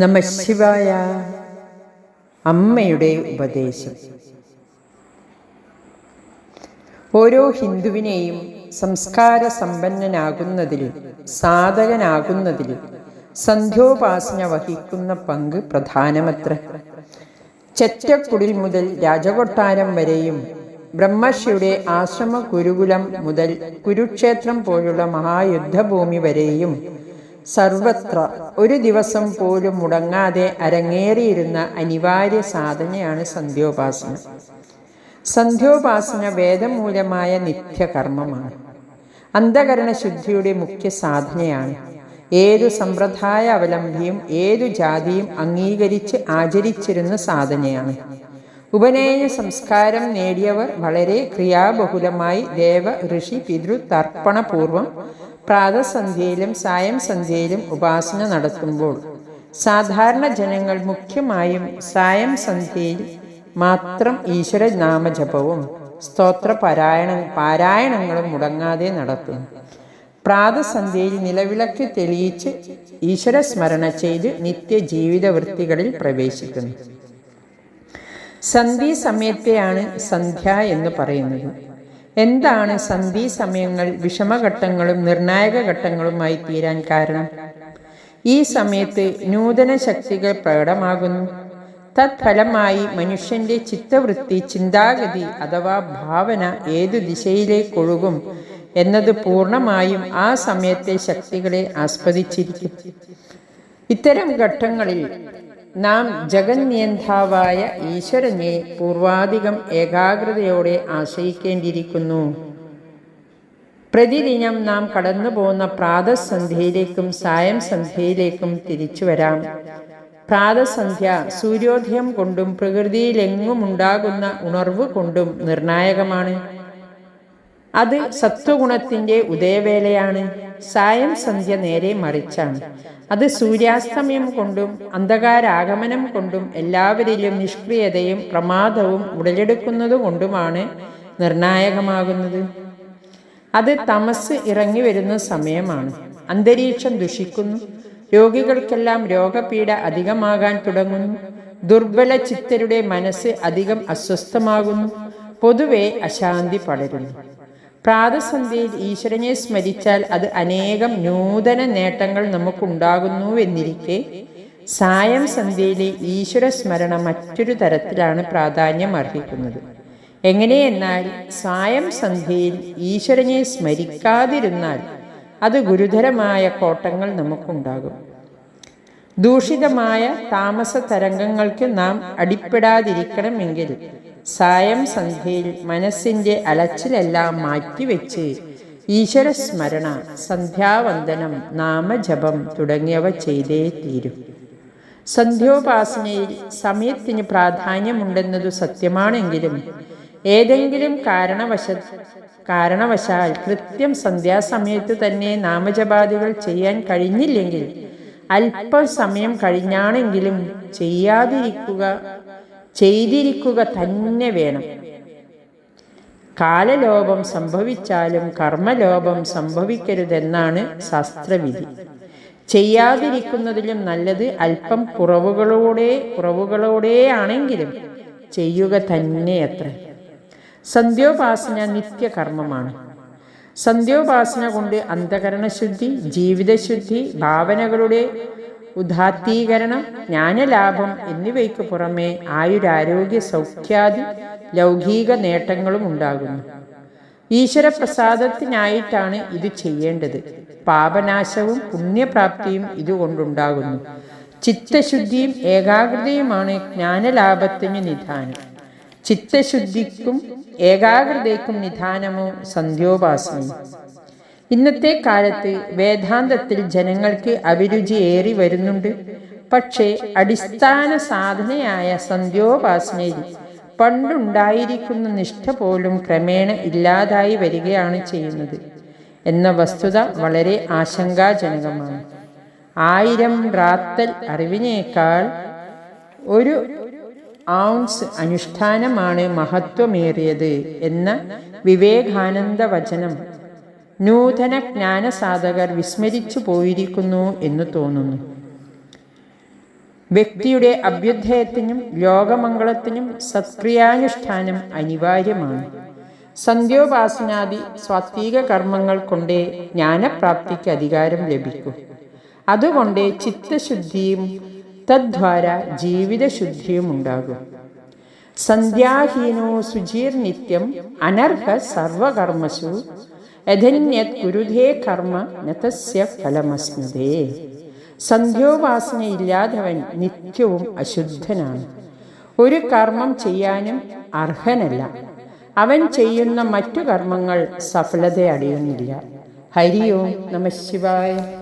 നമ ശിവായ. അമ്മയുടെ ഉപദേശം. ഓരോ ഹിന്ദുവിനെയും സംസ്കാര സമ്പന്നനാകുന്നതിൽ സാധകനാകുന്നതിൽ സന്ധ്യോപാസന വഹിക്കുന്ന പങ്ക് പ്രധാനമത്ര. ചെറ്റക്കുടിൽ മുതൽ രാജകൊട്ടാരം വരെയും ബ്രഹ്മർഷിയുടെ ആശ്രമ ഗുരുകുലം മുതൽ കുരുക്ഷേത്രം പോലുള്ള മഹായുദ്ധഭൂമി വരെയും സർവത്ര. ഒരു ദിവസം പോലും മുടങ്ങാതെ അരങ്ങേറിയിരുന്ന അനിവാര്യ സാധനയാണ് സന്ധ്യോപാസന. സന്ധ്യോപാസന വേദമൂലമായ നിത്യകർമ്മമാണ്. അന്ധകരണ ശുദ്ധിയുടെ മുഖ്യ സാധനയാണ്. ഏതു സമ്പ്രദായ അവലംബിയും ഏതു ജാതിയും അംഗീകരിച്ച് ആചരിച്ചിരുന്ന സാധനയാണ്. ഉപനയന സംസ്കാരം നേടിയവർ വളരെ ക്രിയാബഹുലമായി ദേവ ഋഷി പിതൃ തർപ്പണപൂർവം പ്രാതസന്ധ്യയിലും സായം സന്ധ്യയിലും ഉപാസന നടത്തുമ്പോൾ സാധാരണ ജനങ്ങൾ മുഖ്യമായും സായം സന്ധ്യയിൽ മാത്രം ഈശ്വര നാമജപവും സ്തോത്ര പാരായണ പാരായണങ്ങളും മുടങ്ങാതെ നടത്തുന്നു പ്രാതസന്ധ്യയിൽ നിലവിളക്ക് തെളിയിച്ച് ഈശ്വര സ്മരണ ചെയ്ത് നിത്യ ജീവിത വൃത്തികളിൽ പ്രവേശിക്കുന്നു. സന്ധി സമയത്തെയാണ് സന്ധ്യ എന്ന് പറയുന്നത്. എന്താണ് സന്ധി സമയങ്ങൾ വിഷമഘട്ടങ്ങളും നിർണായക ഘട്ടങ്ങളുമായി തീരാൻ കാരണം? ഈ സമയത്ത് നൂതന ശക്തികൾ പ്രകടമാകുന്നു. തത്ഫലമായി മനുഷ്യന്റെ ചിത്തവൃത്തി ചിന്താഗതി അഥവാ ഭാവന ഏതു ദിശയിലേക്കൊഴുകും എന്നത് പൂർണമായും ആ സമയത്തെ ശക്തികളെ ആസ്പദിച്ചിരിക്കും ഇത്തരം ഘട്ടങ്ങളിൽ നാം ജഗന്യന്താവായ ഈശ്വരനെ പൂർവാധികം ഏകാഗ്രതയോടെ ആശ്രയിക്കേണ്ടിയിരിക്കുന്നു. പ്രതിദിനം നാം കടന്നു പോകുന്ന പ്രാതസന്ധ്യയിലേക്കും സായം സന്ധ്യയിലേക്കും തിരിച്ചു വരാം. പ്രാതസന്ധ്യ സൂര്യോദയം കൊണ്ടും പ്രകൃതിയിലെങ്ങുമുണ്ടാകുന്ന ഉണർവ് കൊണ്ടും നിർണായകമാണ്. അത് സത്വഗുണത്തിന്റെ ഉദയവേളയാണ്. സായം സന്ധ്യ നേരെ മറിച്ചാണ്. അത് സൂര്യാസ്തമയം കൊണ്ടും അന്ധകാരാഗമനം കൊണ്ടും എല്ലാവരിലും നിഷ്ക്രിയതയും പ്രമാദവും ഉടലെടുക്കുന്നത് കൊണ്ടുമാണ് നിർണായകമാകുന്നത്. അത് തമസ് ഇറങ്ങി വരുന്ന സമയമാണ്. അന്തരീക്ഷം ദുഷിക്കുന്നു. രോഗികൾക്കെല്ലാം രോഗപീഠ അധികമാകാൻ തുടങ്ങുന്നു. ദുർബല ചിത്തരുടെ മനസ്സ് അധികം അസ്വസ്ഥമാകുന്നു. പൊതുവെ അശാന്തി പടരുന്നു. പ്രാതസന്ധ്യയിൽ ഈശ്വരനെ സ്മരിച്ചാൽ അത് അനേകം നൂതന നേട്ടങ്ങൾ നമുക്കുണ്ടാകുന്നുവെന്നിരിക്കെ സായം സന്ധ്യയിലെ ഈശ്വര സ്മരണ മറ്റൊരു തരത്തിലാണ് പ്രാധാന്യം അർഹിക്കുന്നത്. എങ്ങനെയെന്നാൽ സായം സന്ധ്യയിൽ ഈശ്വരനെ സ്മരിക്കാതിരുന്നാൽ അത് ഗുരുതരമായ കോട്ടങ്ങൾ നമുക്കുണ്ടാകും. ദൂഷിതമായ താമസ തരംഗങ്ങൾക്ക് നാം അടിപ്പെടാതിരിക്കണമെങ്കിൽ സായം സന്ധ്യയിൽ മനസ്സിന്റെ അലച്ചിലെല്ലാം മാറ്റിവെച്ച് ഈശ്വരസ്മരണ സന്ധ്യാവന്ദനം നാമജപം തുടങ്ങിയവ ചെയ്തേ തീരും. സന്ധ്യോപാസനയിൽ സമയത്തിന് പ്രാധാന്യമുണ്ടെന്നതു സത്യമാണെങ്കിലും ഏതെങ്കിലും കാരണവശ കാരണവശാൽ കൃത്യം സന്ധ്യാസമയത്ത് തന്നെ നാമജപാദികൾ ചെയ്യാൻ കഴിഞ്ഞില്ലെങ്കിൽ അല്പം സമയം കഴിഞ്ഞാണെങ്കിലും ചെയ്യാതിരിക്കുക ചെയ്തിരിക്കുക തന്നെ വേണം. കാലലോപം സംഭവിച്ചാലും കർമ്മലോപം സംഭവിക്കരുതെന്നാണ് ശാസ്ത്രവിധി. ചെയ്യാതിരിക്കുന്നതിലും നല്ലത് അല്പം കുറവുകളോടെ കുറവുകളോടെ ആണെങ്കിലും ചെയ്യുക തന്നെ അത്ര. സന്ധ്യോപാസന നിത്യകർമ്മമാണ്. സന്ധ്യോപാസന കൊണ്ട് അന്ധകരണശുദ്ധി ജീവിതശുദ്ധി ഭാവനകളുടെ ഉദാത്തീകരണം ജ്ഞാനലാഭം എന്നിവയ്ക്ക് പുറമെ ആയുരാരോഗ്യ സൗഖ്യാദി ലൗകിക നേട്ടങ്ങളും ഉണ്ടാകുന്നു. ഈശ്വരപ്രസാദത്തിനായിട്ടാണ് ഇത് ചെയ്യേണ്ടത്. പാപനാശവും പുണ്യപ്രാപ്തിയും ഇതുകൊണ്ടുണ്ടാകുന്നു. ചിത്തശുദ്ധിയും ഏകാഗ്രതയുമാണ് ജ്ഞാനലാഭത്തിന് നിധാനം. ചിത്തശുദ്ധിക്കും ഏകാഗ്രതയ്ക്കും നിധാനമോ സന്ധ്യോപാസനയും ഇന്നത്തെ കാലത്ത് വേദാന്തത്തിൽ ജനങ്ങൾക്ക് അഭിരുചി ഏറി വരുന്നുണ്ട്. പക്ഷേ അടിസ്ഥാന സാധനയായ സന്ധ്യോപാസനയിൽ പണ്ടുണ്ടായിരിക്കുന്ന നിഷ്ഠ പോലും ക്രമേണ ഇല്ലാതായി വരികയാണ് ചെയ്യുന്നത്. എന്ന വസ്തുത വളരെ ആശങ്കാജനകമാണ്. ആയിരം റാത്തൽ അറിവിനേക്കാൾ ഒരു ഔൺസ് അനുഷ്ഠാനമാണ് മഹത്വമേറിയത് എന്ന വിവേകാനന്ദ വചനം നൂതന ജ്ഞാനസാധകർ വിസ്മരിച്ചു പോയിരിക്കുന്നു എന്ന് തോന്നുന്നു. വ്യക്തിയുടെ അഭ്യുദ്ധയത്തിനും ലോകമംഗളത്തിനും സത്ക്രിയാനുഷ്ഠാനം അനിവാര്യമാണ്. സന്ധ്യോപാസനാദി സ്വാത്വിക കർമ്മങ്ങൾ കൊണ്ടേ ജ്ഞാനപ്രാപ്തിക്ക് അധികാരം ലഭിക്കും. അതുകൊണ്ട് ചിത്തശുദ്ധിയും തദ്വാര ജീവിതശുദ്ധിയും ഉണ്ടാകും. സന്ധ്യാഹീനോ സുജീർനിത്യം അനർഹ സർവകർമ്മസു യഥന്യത് കുരുധേ കർമ്മ നതസ്യ ഫലമസ്മതേ. സന്ധ്യോപാസനയില്ലാത്തവൻ നിത്യവും അശുദ്ധനാണ്. ഒരു കർമ്മം ചെയ്യാനും അർഹനല്ല. അവൻ ചെയ്യുന്ന മറ്റു കർമ്മങ്ങൾ സഫലത അടയുന്നില്ല. ഹരി ഓം നമ ശിവായ.